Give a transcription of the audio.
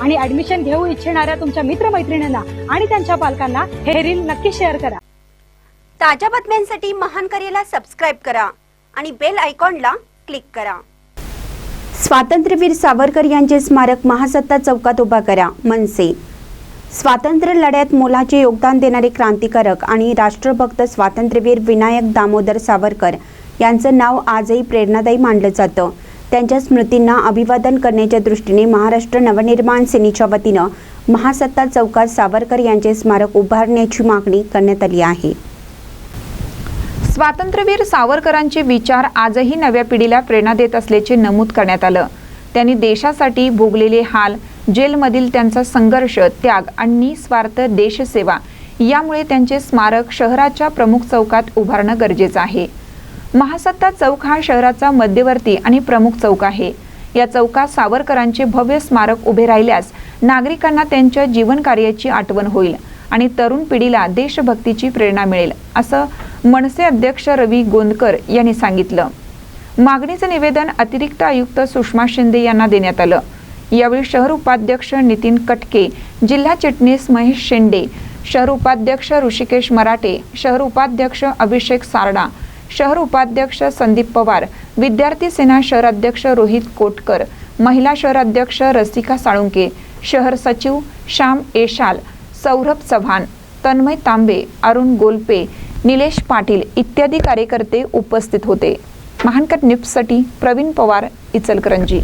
आणि ऍडमिशन घेऊ इच्छिणाऱ्या तुमच्या मित्रमैत्रिणींना आणि त्यांच्या पालकांना हे रील नक्की शेअर करा. ताज्या बातम्यांसाठी महान करेला सबस्क्राईब करा आणि बेल आयकॉनला क्लिक करा. स्वातंत्र्यवीर सावरकर यांचे स्मारक महासत्ता चौकात उभा करा मनसे. स्वातंत्र्य लढ्यात मोलाचे योगदान देणारे क्रांतिकारक आणि राष्ट्रभक्त स्वातंत्र्यवीर विनायक दामोदर सावरकर यांचं नाव आजही प्रेरणादायी मानलं जातं. त्यांच्या स्मृतींना अभिवादन करण्याच्या दृष्टीने महाराष्ट्र नवनिर्माण सेनेच्या वतीनं महासत्ता चौकात सावरकर यांचे स्मारक उभारण्याची मागणी करण्यात आली आहे. स्वातंत्र्यवीर सावरकरांचे विचार आजही नव्या पिढीला प्रेरणा देत असल्याचे नमूद करण्यात आलं. त्यांनी देशासाठी भोगलेले हाल जेलमधील त्यांचा संघर्ष त्याग आणि निस्वार्थ देशसेवा यामुळे त्यांचे स्मारक शहराच्या प्रमुख चौकात उभारणं गरजेचं आहे. महासत्ता चौक हा शहराचा मध्यवर्ती आणि प्रमुख चौक आहे. या चौकात सावरकरांचे भव्य स्मारक उभे राहिल्यास नागरिकांना त्यांच्या जीवन कार्याची आठवण होईल आणि तरुण पिढीला देशभक्तीची प्रेरणा मिळेल असं मनसे अध्यक्ष रवी गोंदकर यांनी सांगितलं. मागणीचं निवेदन अतिरिक्त आयुक्त सुषमा शिंदे यांना देण्यात आलं. यावेळी शहर उपाध्यक्ष नितीन कटके जिल्हा चिटणीस महेश शेंडे शहर उपाध्यक्ष ऋषिकेश मराठे शहर उपाध्यक्ष अभिषेक सारडा शहर उपाध्यक्ष संदीप पवार विद्यार्थी सेना शहर अध्यक्ष रोहित कोटकर महिला शहर अध्यक्ष रसिका साळुंके शहर सचिव श्याम एशाल सौरभ चव्हाण तन्मय तांबे अरुण गोलपे निलेश पाटील इत्यादी कार्यकर्ते उपस्थित होते. महानकट न्यूजसाठी प्रवीण पवार इचलकरंजी.